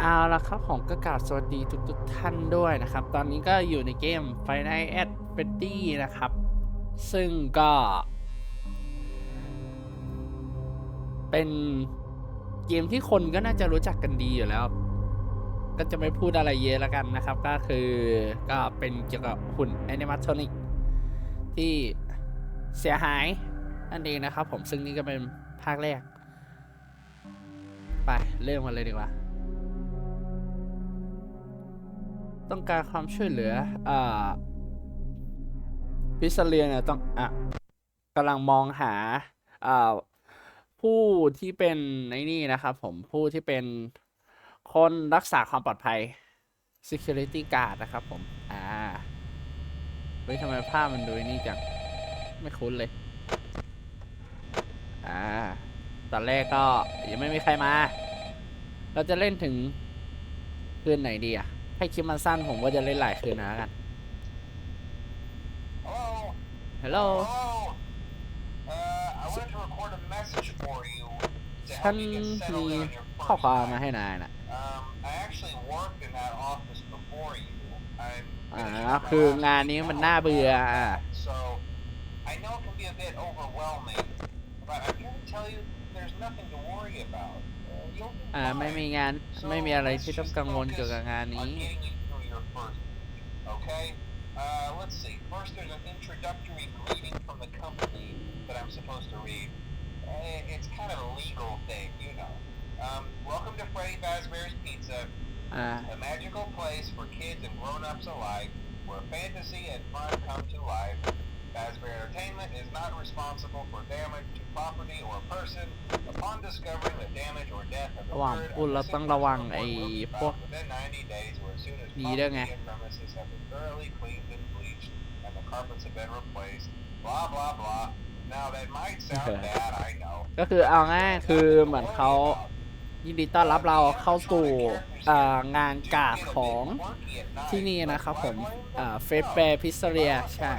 เอาละครับผมก็กราบสวัสดีทุกทุกๆท่านด้วยนะครับ ตอนนี้ก็อยู่ในเกม f i n a l at f r e d d y นะครับ ซึ่งก็ เป็นเกมที่คนก็น่าจะรู้จักกันดีอยู่แล้ว ก็จะไม่พูดอะไรเยอะแล้วกันนะครับ ก็คือก็เป็นเกี่ยวกับหุ่น animatronic ที่เสียหายนั่นเองนะครับผมซึ่งนี่ก็เป็นภาคแรก ไปเริ่มกันเลยดีกว่า ต้องการความช่วยเหลือ อ่า พิซเลียเนี่ยต้อง อะกำลังมองหา อ่า ผู้ที่เป็นไอ้นี่นะครับผม ผู้ที่เป็นคนรักษาความปลอดภัย security guard นะครับผม อ่า เฮ้ยทำไมภาพมันดูนี่จัง ไม่คุ้นเลย อ่า ตอนแรกก็ยังไม่มีใครมา เราจะเล่นถึงคืนไหนดีอะ ให้คลิปมันสั้นผมก็จะเล่นหลายคืนนะกันฮัลโหล ฉันมีข้อความมาให้นายนะอ่าคืองานนี้มันน่าเบื่ออะ I know. Uh, you'll be อ่า ไม่มี fine. งาน So ไม่มีอะไร let's ที่ต้อง just กังวลเกี่ยว focus กับงาน on นี้ getting you through your first week, okay? Uh, let's see. First, there's an introductory greeting from the company that I'm supposed to read. Uh, It's kind of a legal thing, you know. Um, welcome to Freddy Fazbear's Pizza, อ่า a magical place for kids and grown-ups alike, where fantasy and fun come to life. Fazbear Entertainment is not responsible for damage to property or person. Upon discovering that damage or death has ระหว่าง occurred, พูดเรา a ต้อง missing ระวัง person ไอ้ report will be พวก found within 90 days or as soon as ดีด้วย property ไง and premises have been thoroughly cleaned and bleached and the carpets have been replaced. Blah blah blah. Now that might sound bad, I know. ก็คือเอาง่ายคือเหมือนเขายินดีต้อนรับเราเข้าสู่อ่างานกาดของที่นี่นะครับผมอ่าเฟสแปรพิซซเรียใช่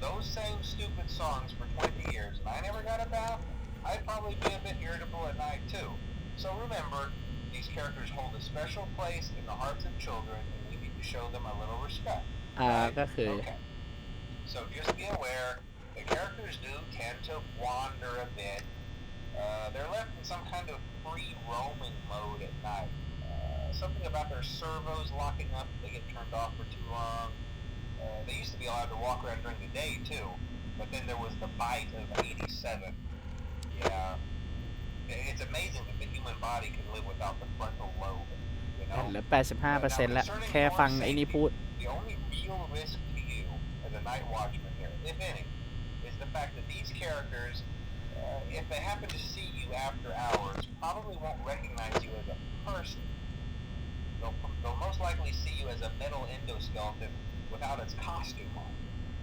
those same stupid songs for 20 years and I never got a bath, I'd probably be a bit irritable at night too. So remember, these characters hold a special place in the hearts of children and we need to show them a little respect. Ah, uh, that's it. Okay. So just be aware, the characters do tend to wander a bit. Uh, they're left in some kind of free roaming mode at night. Uh, something about their servos locking up if they get turned off for too long Uh, they used to be allowed to walk around during the day too, but then there was the bite of 87. Yeah. I- It's amazing that the human body can live without the frontal lobe. You เห know? ลือ 85%แล้ว แค่ฟังไอ้นี่พูด The only real risk to you as a night watchman here, if any, is the fact that these characters, uh, if they happen to see you after hours, probably won't recognize you as a person. They'll, they'll most likely see you as a metal endoskeleton without its costume on.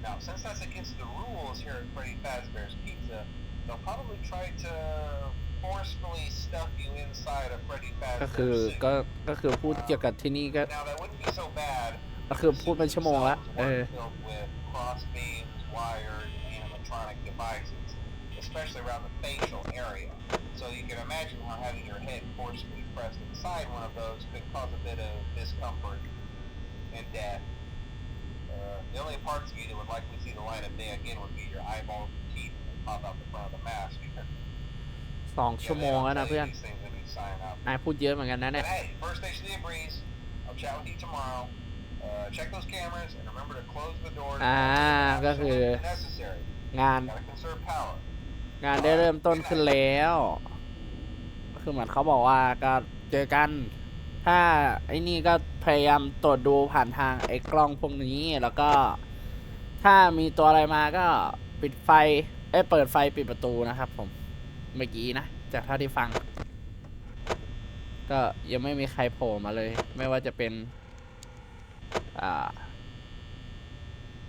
Now, since that's against the rules here at Freddy Fazbear's Pizza, they'll probably try to forcefully stuff you inside a Freddy ก็คือ Fazbear suit. ก็ก็คือพูดเกี่ยวกับที่นี่ก็ Now, that wouldn't be so bad ก็คือพูดเป็นชั่วโมงละเออ filled with cross beams, wires, and animatronic devices, especially around the facial area. So you can imagine how having your head forcibly pressed inside one of those could cause a bit of discomfort and death. Uh, the only parts of you that would likely see the light of day again would be your eyeballs and teeth that pop out the front of the mask. สอง Yeah, ชั่ว they โมง don't แล้วนะ tell you เพื่อน these things when you sign up. นายพูดเยอะเหมือนกันนะ But เนี่ย hey, first station of the breeze. I'll chat with you tomorrow. Uh, check those cameras and remember to close the doors. อ่า ก็คือ Absolutely necessary. งาน Gotta conserve power. งานได้เริ่มต้นขึ้นแล้วก็คือเหมือนเขาบอกว่าก็เจอกัน ถ้าไอ้นี่ก็พยายามตรวจดูผ่านทางไอ้กล้องพวกนี้ แล้วก็ถ้ามีตัวอะไรมาก็ปิดไฟเอ้เปิดไฟปิดประตูนะครับ ผม เมื่อกี้นะ จากเท่าที่ฟัง ก็ยังไม่มีใครโผล่มาเลย ไม่ว่าจะเป็น อ่า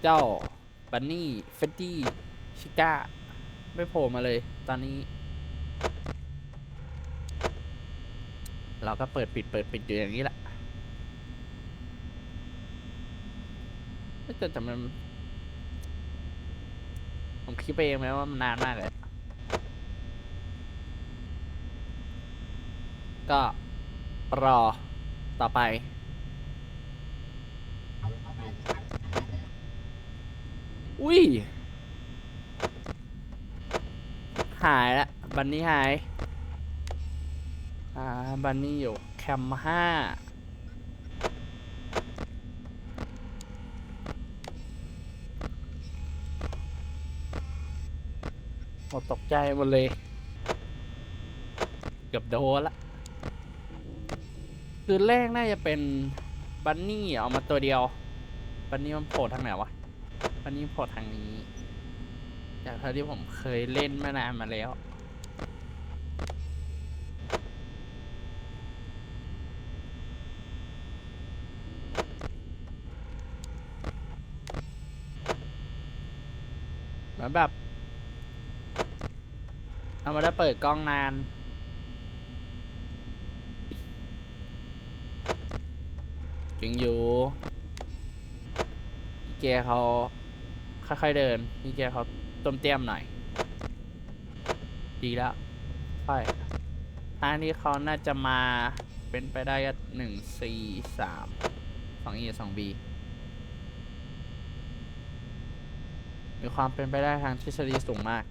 เจ้าบันนี่เฟดดี้ชิก้า ไม่โผล่มาเลย ตอนนี้ เราก็เปิดปิดเปิดปิดอยู่อย่างนี้แหละถ้าเกิดแต่มันผมคิดไปเองไหมว่ามันนานมากเลย ก็รอต่อไป อุ้ย หายละ บันนี่หาย อ่าบันนี่อยู่แคมห้าหมดตกใจหมดเลย เกือบโดนละ คืนแรกน่าจะเป็นบันนี่เอามาตัวเดียว บันนี่มันโผล่ทางไหนวะ บันนี่โผล่ทางนี้ จากเท่าที่ผมเคยเล่นมานานมาแล้ว มือนแบบเอามาได้เปิดกล้องนาน จริงอยู่พี่เกียร์เขาค่อยๆเดินพี่เกียร์เขาต้มเตี้ยมหน่อย ดีแล้วค่อยทางนี้เขาน่าจะมาเป็นไปได้ก็หนึ่งสี่สามสองเอสองบี มีความเป็นไปได้ทางทฤษฎีสูงมาก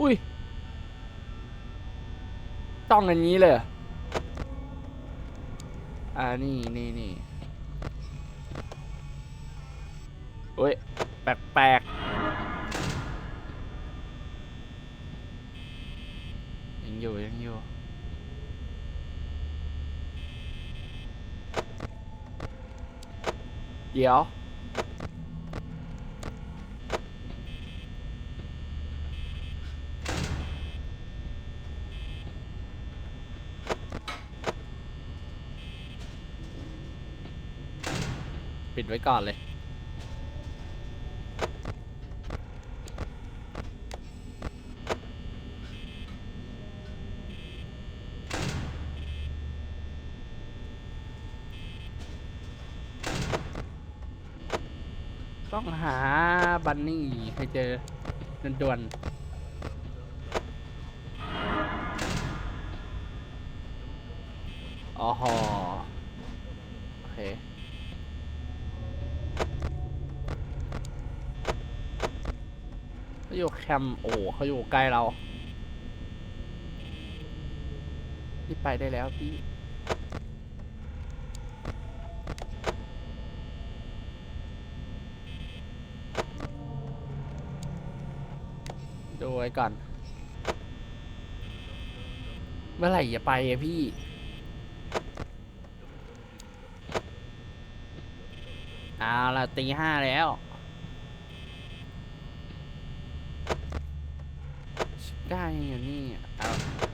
อุ้ย ต้องอย่างนี้เลยอ่านี่นี่นี่เฮ้ย แปลกแปลกยังอยู่ ยังอยู่ เดี๋ยว ไว้ก่อนเลย ต้องหาบันนี่ให้เจอด่วนๆอ๋อฮอโอเค เขาอยู่ แคมโอ้เขาอยู่ใกล้เราพี่ไปได้แล้วพี่ดูไว้ก่อน เมื่อไหร่จะไปอะพี่ เอาละตีห้าแล้ว ได้ยังอยู่นี่เอา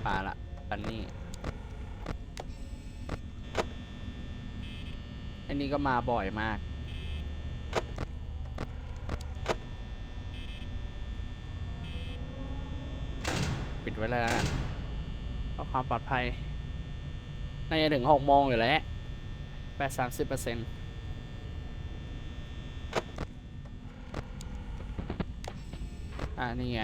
ปลาละปันนี่อันนี้ก็มาบ่อยมาก ปิดไว้แล้วกันเพื่อความปลอดภัยน่าจะถึงหกโมงอยู่แล้วแปดสามสิบเปอร์เซ็นต์อ่านี่ไง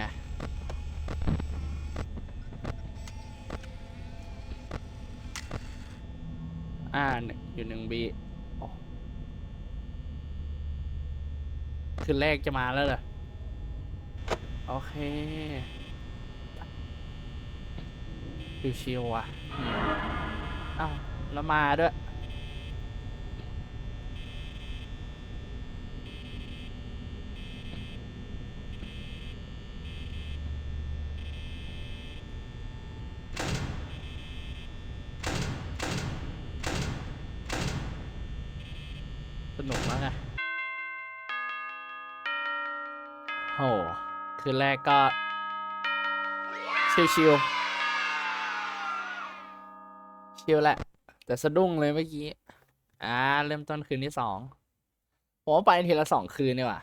อ่าหนึ่งอยู่หนึ่ง บีคืนแรกจะมาแล้วเหรอ โอเคชิวๆว่ะอืมอ้าวแล้วมาด้วย โห คืนแรกก็ ชิวๆชิวแหละ แต่สะดุ้งเลยเมื่อกี้ อ่า เริ่มต้นคืนที่สองผมว่าไปทีละสองคืนดีกว่า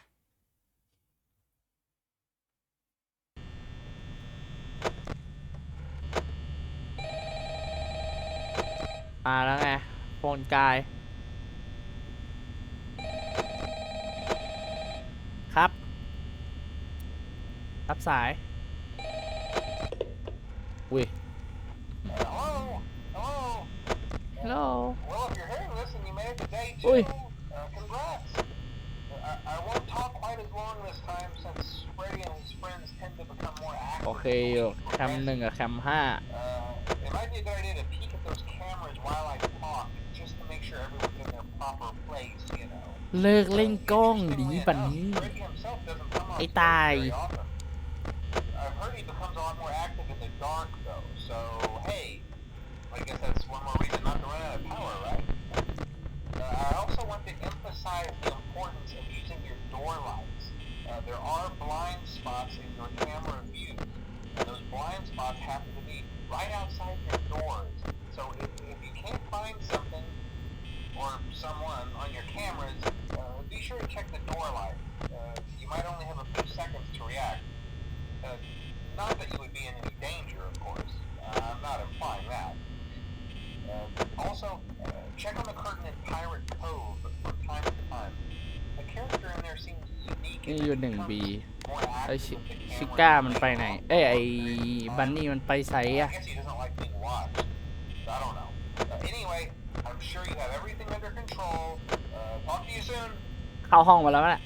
มาแล้วไงโฟนกาย รับสาย อุ้ย Hello? Hello? ฮัลโหล Well, if you're hearing this and you made it to day two, Oi. uh, congrats. Uh, I, I won't talk quite as long this time since Freddy and his friends tend to become more active. โอเคอยู่แคมหนึ่งกับแคมห้า Uh, it might be a good idea to peek at those cameras while I talk, just to make sure everyone's in their proper place, you know. เลิกเล่นกล้องดี Interestingly ปัน enough, นี้ Freddy himself doesn't come on ไอ้ stage ตาย very often. Dark, though. So hey, I guess that's one more reason not to run out of power, right? Uh, I also want to emphasize the importance of using your door lights. Uh, there are blind spots in your camera view, and those blind spots happen to be right outside นี่ and อยู่หนึ่ง becomes บี more ไอ active ชิ with the ชิ camera ก้า and มัน the ไปไหน visual. เอ้ยไอบันนี่มันไปไส I อะ guess he doesn't like being watched. I don't know. Uh, anyway, I'm sure you have everything under control. Uh, talk to you soon. เข้าห้องมาแล้วน่ะ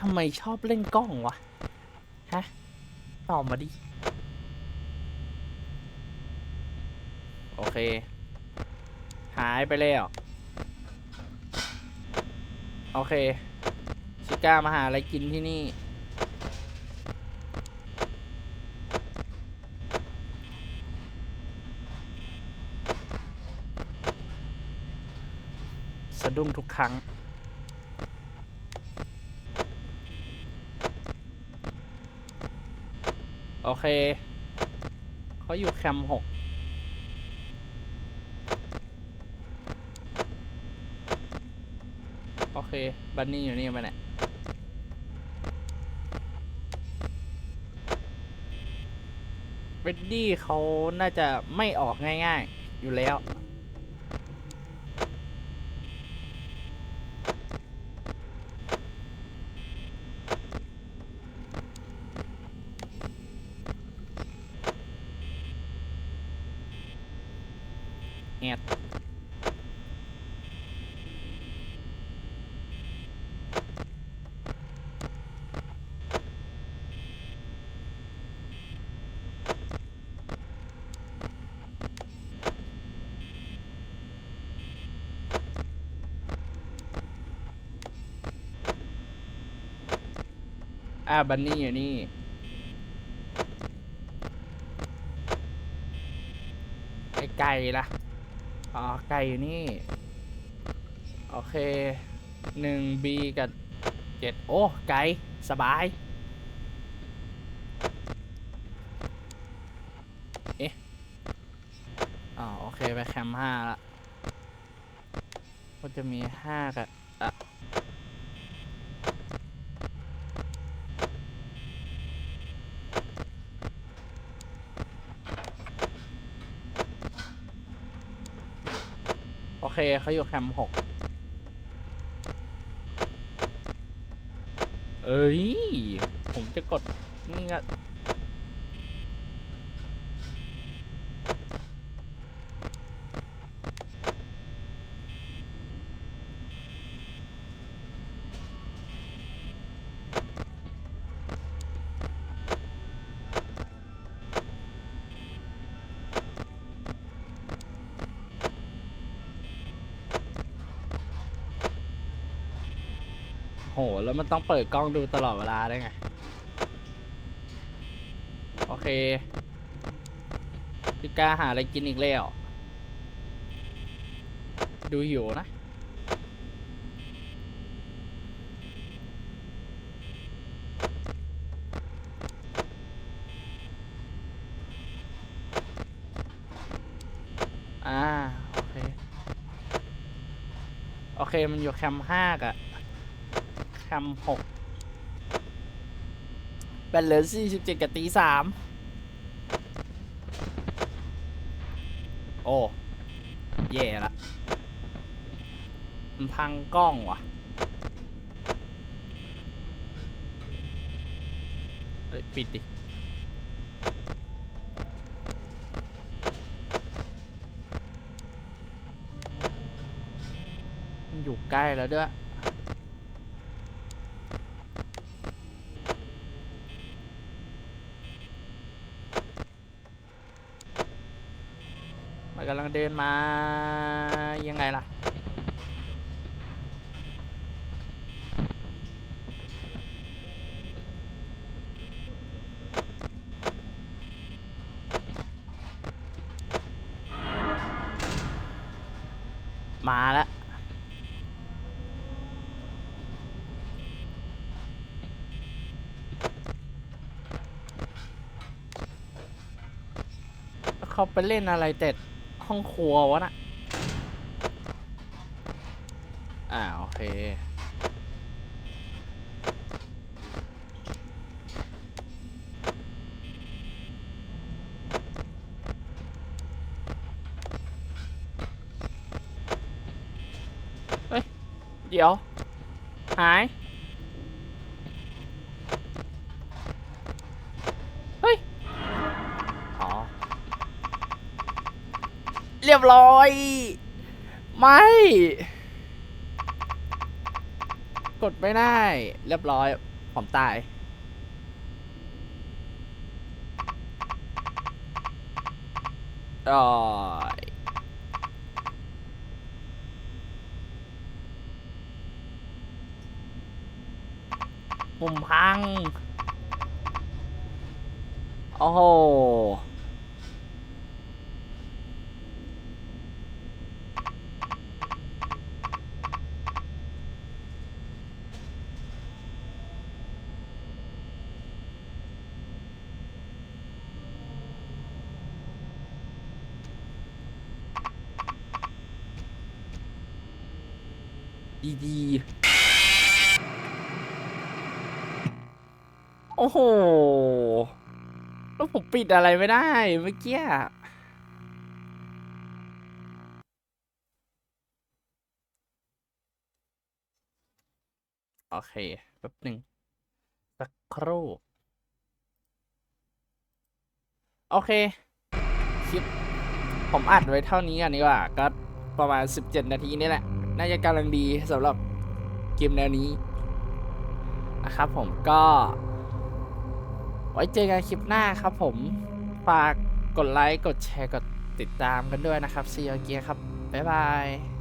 ทำไมชอบเล่นกล้องวะ ฮะ ตอบมาดิ โอเค หายไปแล้ว โอเค ชิก้ามาหาอะไรกินที่นี่ สะดุ้งทุกครั้ง โอ เค เขาอยู่แคมป์หกโอเค บันนี่อยู่นี่มาเนี่ยเบดดี้เขาน่าจะไม่ออกง่ายๆ อยู่แล้ว อ่าบันนี่อยู่นี่ ไอ้ไก่ล่ะ อ๋อ ไก่อยู่นี่ โอเคหนึ่งบีกับเจ็ดโอ้ ไก่ สบาย เอ๊ะ อ๋อ โอเค ไปแคมป์ห้าละ ก็จะมีห้ากับอะ โอ เขาอยู่แคมป์หกเอ้ย ผมจะกดนี่ก็ โห แล้วมันต้องเปิดกล้องดูตลอดเวลาได้ไง โอเคพี่กาหาอะไรกินอีกแล้ว ดูหิวนะอ่า โอเค โอเค มันอยู่แคมป์ห้ากับ แคมหกเป็นเหลือสี่สิบเจ็ดกับตีสามโอ้ เย่ละมันพังกล้องว่ะเอ้ยปิดดิมันอยู่ใกล้แล้วด้วย มันกำลัง เดินมายังไงล่ะมาแล้วเขาไปเล่นอะไรแต่ ห้องครัววะน่ะอ่าโอเคเฮ้ยเดี๋ยว หาย ยบร้อย ไม่ กดไม่ได้ เรียบร้อย ผมตาย อ๋อยมุมพัง โอ้โห ดีๆโอ้โห แล้วผมปิดอะไรไม่ได้เมื่อกี้โอเคแป๊บหนึ่งสักครู่ โอเค คลิป ผมอัดไว้เท่านี้กันดีกว่า ก็ประมาณ 17 นาทีนี่แหละ น่าจะกำลังดีสำหรับเกมแนวนี้นะครับผมก็ ไว้เจอกันคลิปหน้าครับผมฝากกดไลค์ กดแชร์ กดติดตามกันด้วยนะครับซีโอเกียครับ บ๊ายบาย